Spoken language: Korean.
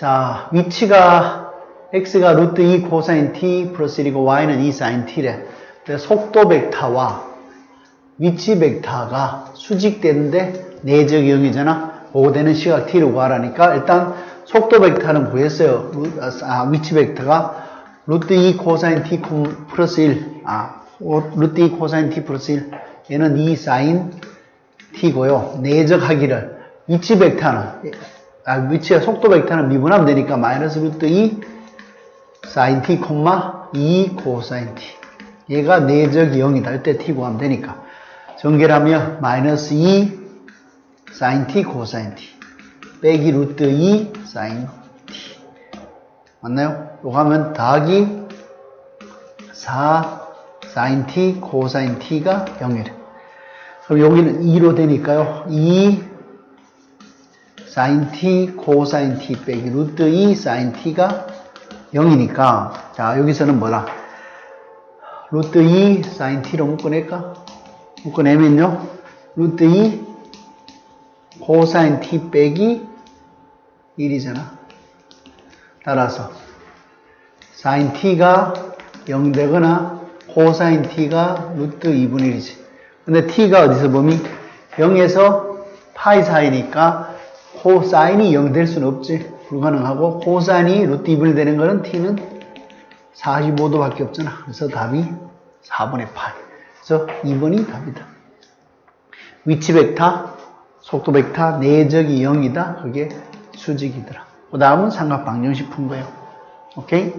자, 위치가 x가 루트 2 코사인 t 플러스 1이고 y는 2 사인 t래. 속도 벡터와 위치 벡터가 수직되는데 내적 이형이잖아. 보고되는 시각 t를 구하라니까 일단 속도 벡터는 구했어요. 루- 아, 위치 벡터가 루트 2 코사인 t 콤- 플러스 1. 아, 오- 루트 2 코사인 t 플러스 1. 얘는 2 사인 t고요. 내적하기를 위치 벡터는 아, 위치의 속도 벡터는 미분하면 되니까 마이너스 루트 2 사인 t 콤마 2 코사인 t. 얘가 내적이 0이다. 이때 t 구하면 되니까. 전개하면 마이너스 2 사인 t 코사인 t 빼기 루트 2 사인 t 맞나요? 요거 하면 더하기 4 사인 t 코사인 t가 0이래. 그럼 여기는 2로 되니까요. 2 사인 t 코사인 t 빼기 루트 2 사인 t가 0이니까. 자 여기서는 뭐라? 루트 2 사인 t로 묶어낼까? 묶어내면요. 루트 2 코사인 t 빼기 1이잖아. 따라서 사인 t가 0 되거나 코사인 t가 루트 2분의 1이지. 근데 t가 어디서 보면 0에서 파이 사이니까 코사인이 0 될 수는 없지. 불가능하고 코사인이 루트 2분의 되는 거는 t는 45도밖에 없잖아. 그래서 답이 4분의 8 그래서 2번이 답이다. 위치 벡터 속도 벡터 내적이 0이다. 그게 수직이더라. 그 다음은 삼각 방정식 푼 거예요. 오케이